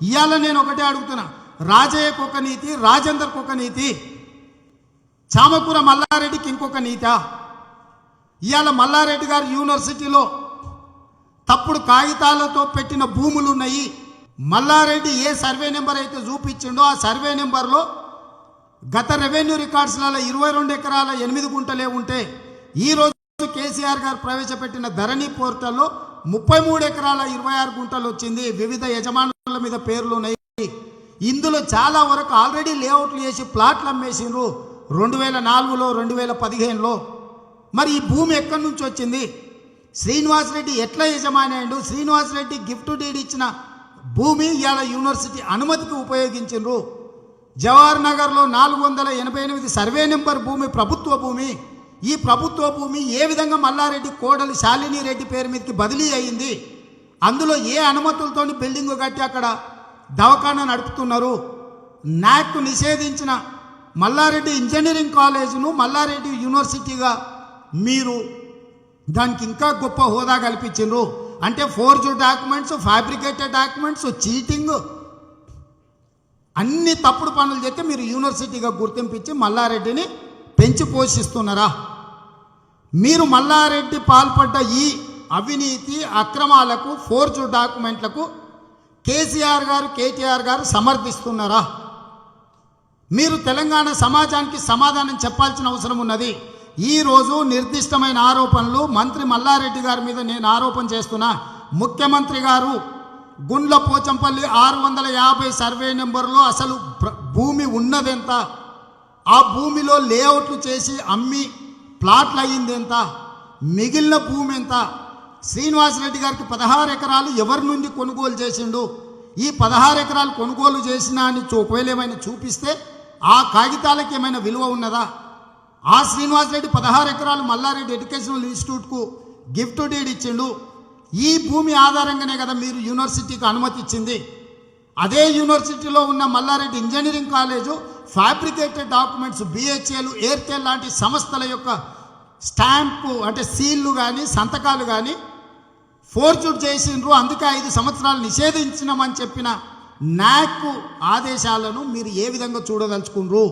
ఇవాళ నేను ఒకటే అడుగుతున్నా. రాజయ్యకు ఒక నీతి రాజేందర్కు ఒక నీతి. చామకూర మల్లారెడ్డికి ఇంకొక నీత? ఇవాళ మల్లారెడ్డి గారు యూనివర్సిటీలో తప్పుడు కాగితాలతో పెట్టిన భూములు ఉన్నాయి మల్లారెడ్డి ఏ సర్వే నెంబర్ అయితే చూపించిండో ఆ సర్వే నెంబర్లో గత రెవెన్యూ రికార్డ్స్లలో ఇరవై రెండు ఎకరాల ఎనిమిది గుంటలే ఉంటే ఈ రోజు కేసీఆర్ గారు ప్రవేశపెట్టిన ధరణి పోర్టల్లో ముప్పై మూడు ఎకరాల ఇరవై ఆరు గుంటలు వచ్చింది. వివిధ యజమానులు మీద పేర్లు ఉన్నాయి. ఇందులో చాలా వరకు ఆల్రెడీ లేఅవుట్లు చేసి ప్లాట్లు అమ్మేసిండ్రు. రెండు వేల నాలుగులో రెండు వేల పదిహేనులో. మరి ఈ భూమి ఎక్కడి నుంచి వచ్చింది? శ్రీనివాస్ రెడ్డి ఎట్లా యజమాని అయ్యాడు? శ్రీనివాస్ రెడ్డి గిఫ్ట్ డీడ్ ఇచ్చిన భూమి ఇవాళ యూనివర్సిటీ అనుమతికి ఉపయోగించిండ్రు. జవహర్ నగర్లో నాలుగు వందల ఎనభై ఎనిమిది సర్వే నెంబర్ భూమి ప్రభుత్వ భూమి. ఈ ప్రభుత్వ భూమి ఏ విధంగా మల్లారెడ్డి కోడలి శాలిని రెడ్డి పేరు మీదకి బదిలీ అయింది అందులో ఏ అనుమతులతోని బిల్డింగ్ కట్టి అక్కడ దవాఖానా నడుపుతున్నారు? నాక్ నిషేధించిన మల్లారెడ్డి ఇంజనీరింగ్ కాలేజీను మల్లారెడ్డి యూనివర్సిటీగా మీరు దానికి ఇంకా గొప్ప హోదా కల్పించిండ్రు. అంటే forge documents fabricated documents cheating అన్ని తప్పుడు పనులు చేస్తే మీరు యూనివర్సిటీగా గుర్తింపించి మల్లారెడ్డిని పెంచి పోషిస్తున్నారా? మీరు మల్లారెడ్డి పాల్పడ్డ ఈ అవినీతి అక్రమాలకు ఫోర్జు డాక్యుమెంట్లకు కేసీఆర్ గారు కేటీఆర్ గారు సమర్థిస్తున్నారా? మీరు తెలంగాణ సమాజానికి సమాధానం చెప్పాల్సిన అవసరం ఉన్నది. ఈరోజు నిర్దిష్టమైన ఆరోపణలు మంత్రి మల్లారెడ్డి గారి మీద నేను ఆరోపణ చేస్తున్నా. ముఖ్యమంత్రి గారు గుండ్ల పోచంపల్లి ఆరు వందల యాభై సర్వే నెంబర్లో అసలు భూమి ఉన్నదెంత? ఆ భూమిలో లేఅవుట్లు చేసి అమ్మి ప్లాట్లు అయ్యింది ఎంత మిగిలిన భూమి ఎంత? శ్రీనివాసరెడ్డి గారికి పదహారు ఎకరాలు ఎవరి నుండి కొనుగోలు చేసిండు? ఈ పదహారు ఎకరాలు కొనుగోలు చేసినా అని ఒకవేళ ఏమైనా చూపిస్తే ఆ కాగితాలకి ఏమైనా విలువ ఉన్నదా? ఆ శ్రీనివాసరెడ్డి పదహారు ఎకరాలు మల్లారెడ్డి ఎడ్యుకేషనల్ ఇన్స్టిట్యూట్కు గిఫ్ట్ డీడ్ ఇచ్చిండు. ఈ భూమి ఆధారంగానే కదా మీరు యూనివర్సిటీకి అనుమతి ఇచ్చింది. అదే యూనివర్సిటీలో ఉన్న Malla Reddy engineering college fabricated documents బిహెచ్ఏలు ఎయిర్టెల్ లాంటి సంస్థల యొక్క స్టాంపు అంటే సీళ్ళు కానీ సంతకాలు కానీ ఫోర్జుడ్ చేసిండ్రు అందుకే ఐదు సంవత్సరాలు నిషేధించినామని చెప్పిన నాక్ ఆదేశాలను మీరు ఏ విధంగా చూడదలుచుకుండ్రు?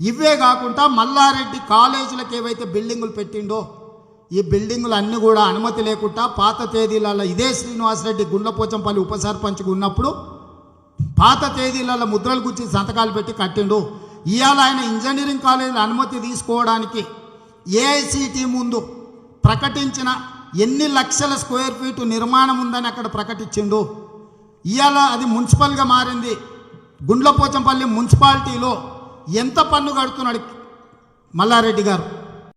ఇవే కాకుండా మల్లారెడ్డి కాలేజీలకు ఏవైతే బిల్డింగులు పెట్టిండో ఈ బిల్డింగులు అన్నీ కూడా అనుమతి లేకుండా పాత తేదీలలో ఇదే శ్రీనివాసరెడ్డి గుండ్లపోచంపల్లి ఉప సర్పంచ్గా ఉన్నప్పుడు పాత తేదీలలో ముద్రలు గుచ్చి సంతకాలు పెట్టి కట్టిండు. ఇవాళ ఆయన ఇంజనీరింగ్ కాలేజీలో అనుమతి తీసుకోవడానికి ఏఐసిటి ముందు ప్రకటించిన ఎన్ని లక్షల స్క్వేర్ ఫీట్ నిర్మాణం ఉందని అక్కడ ప్రకటించిండు. ఇవాళ అది మున్సిపల్గా మారింది. గుండ్లపోచంపల్లి మున్సిపాలిటీలో ఎంత పన్ను కడుతున్నాడు మల్లారెడ్డి గారు?